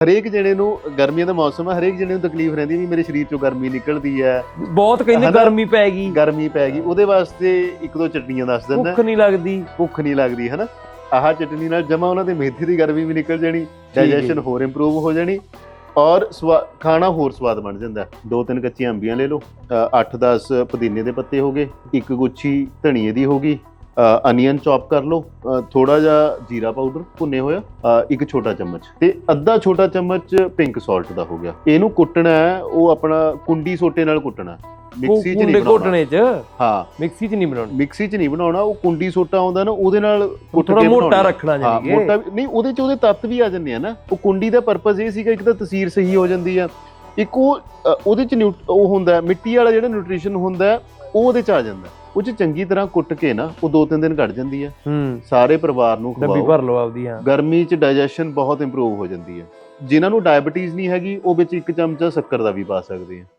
ਹਰੇਕ ਜਣੇ ਨੂੰ ਗਰਮੀਆਂ ਦਾ ਮੌਸਮ ਹੈ ਹਰੇਕ ਜਣੇ ਨੂੰ ਤਕਲੀਫ ਰਹਿੰਦੀ ਵੀ ਮੇਰੇ ਸਰੀਰ ਚੋਂ ਗਰਮੀ ਨਿਕਲਦੀ ਹੈ ਬਹੁਤ ਕਹਿੰਦੇ? ਗਰਮੀ ਪੈ ਗਈ ਗਰਮੀ ਪੈ ਗਈ ਉਹਦੇ ਵਾਸਤੇ ਇੱਕ ਦੋ ਚਟਨੀਆਂ ਦੱਸ ਦਿੰਦਾ ਭੁੱਖ ਨਹੀਂ ਲੱਗਦੀ ਭੁੱਖ ਨਹੀਂ ਲੱਗਦੀ ਹਨਾ ਆਹ ਚਟਨੀ ਨਾਲ ਜਮਾ ਉਹਨਾਂ ਦੇ ਮੇਥੀ ਦੀ ਗਰਮੀ ਵੀ ਨਿਕਲ ਜਾਣੀ ਡਾਈਜੈਸ਼ਨ। ਹੋਰ ਇੰਪਰੂਵ ਹੋ ਜਾਣੀ ਔਰ ਖਾਣਾ ਹੋਰ ਸਵਾਦ ਬਣ ਜਾਂਦਾ ਹੈ। ਦੋ ਤਿੰਨ ਕੱਚੀਆਂ ਅੰਬੀਆਂ ਲੈ ਲਓ 8-10 ਪੁਦੀਨੇ ਦੇ ਪੱਤੇ ਹੋ ਗਏ ਇੱਕ ਗੁੱਛੀ ਧਨੀਏ ਦੀ ਹੋ ਗਈ ਅਨੀਅਨ ਚੌਪ ਕਰ ਲਓ ਥੋੜਾ ਜਿਹਾ ਜੀਰਾ ਪਾਊਡਰ ਭੁੰਨੇ ਹੋਇਆ ਇੱਕ ਛੋਟਾ ਚਮਚ। ਤੇ ਅੱਧਾ ਛੋਟਾ ਚਮਚ ਪਿੰਕ ਸਾਲਟ ਦਾ ਹੋ ਗਿਆ। ਇਹਨੂੰ ਕੁੱਟਣਾ ਹੈ ਉਹ ਆਪਣਾ ਕੁੰਡੀ ਸੋਟੇ ਨਾਲ ਕੁੱਟਣਾ। ਮਿਕਸੀ 'ਚ ਨਹੀਂ ਬਣਾਉਣਾ। ਚ? ਹਾਂ। ਮਿਕਸੀ ਚ ਨਹੀਂ ਬਣਾਉਣੀ? ਮਿਕਸੀ 'ਚ ਨਹੀਂ ਬਣਾਉਣਾ ਉਹ ਕੁੰਡੀ ਸੋਟਾ ਆਉਂਦਾ ਨਾ ਉਹਦੇ ਨਾਲ ਕੁੱਟ ਥੋੜਾ ਕੇ ਮੋਟਾ। ਰੱਖਣਾ ਜਾਨੀ ਮੋਟਾ ਵੀ- ਨਹੀਂ ਉਹਦੇ 'ਚ ਉਹਦੇ ਤੱਤ ਵੀ ਆ ਜਾਂਦੇ ਆ ਨਾ। ਉਹ ਕੁੰਡੀ ਦਾ ਪਰਪਸ ਇਹ ਸੀਗਾ ਇੱਕ ਤਾਂ ਤਸੀਰ ਸਹੀ ਹੋ ਜਾਂਦੀ ਆ। ਇੱਕ ਉਹ ਉਹਦੇ 'ਚ ਉਹ ਹੁੰਦਾ ਮਿੱਟੀ ਵਾਲਾ ਜਿਹੜਾ ਨਿਊਟ੍ਰੀਸ਼ਨ ਹੁੰਦਾ ਉਹ ਉਹਦੇ 'ਚ ਆ ਜਾਂਦਾ। ਉਹ 'ਚ ਚੰਗੀ ਤਰ੍ਹਾਂ ਕੁੱਟ ਕੇ ਨਾ ਉਹ ਦੋ ਤਿੰਨ ਦਿਨ ਕੱਢ ਜਾਂਦੀ ਹੈ ਹੂੰ। ਸਾਰੇ ਪਰਿਵਾਰ ਨੂੰ ਡੱਬੀ ਖਵਾਓ। ਭਰ ਲਓ ਆਪਦੀ ਹਾਂ। ਗਰਮੀ 'ਚ ਡਾਈਜੈਸ਼ਨ ਬਹੁਤ ਇੰਪਰੂਵ ਹੋ ਜਾਂਦੀ ਹੈ ਜਿਨ੍ਹਾਂ ਨੂੰ ਡਾਇਬੀਟੀਜ਼ ਨਹੀਂ ਹੈਗੀ ਉਹ ਵਿੱਚ ਇੱਕ ਚਮਚਾ ਸ਼ੱਕਰ ਦਾ ਵੀ ਪਾ ਸਕਦੇ ਆ।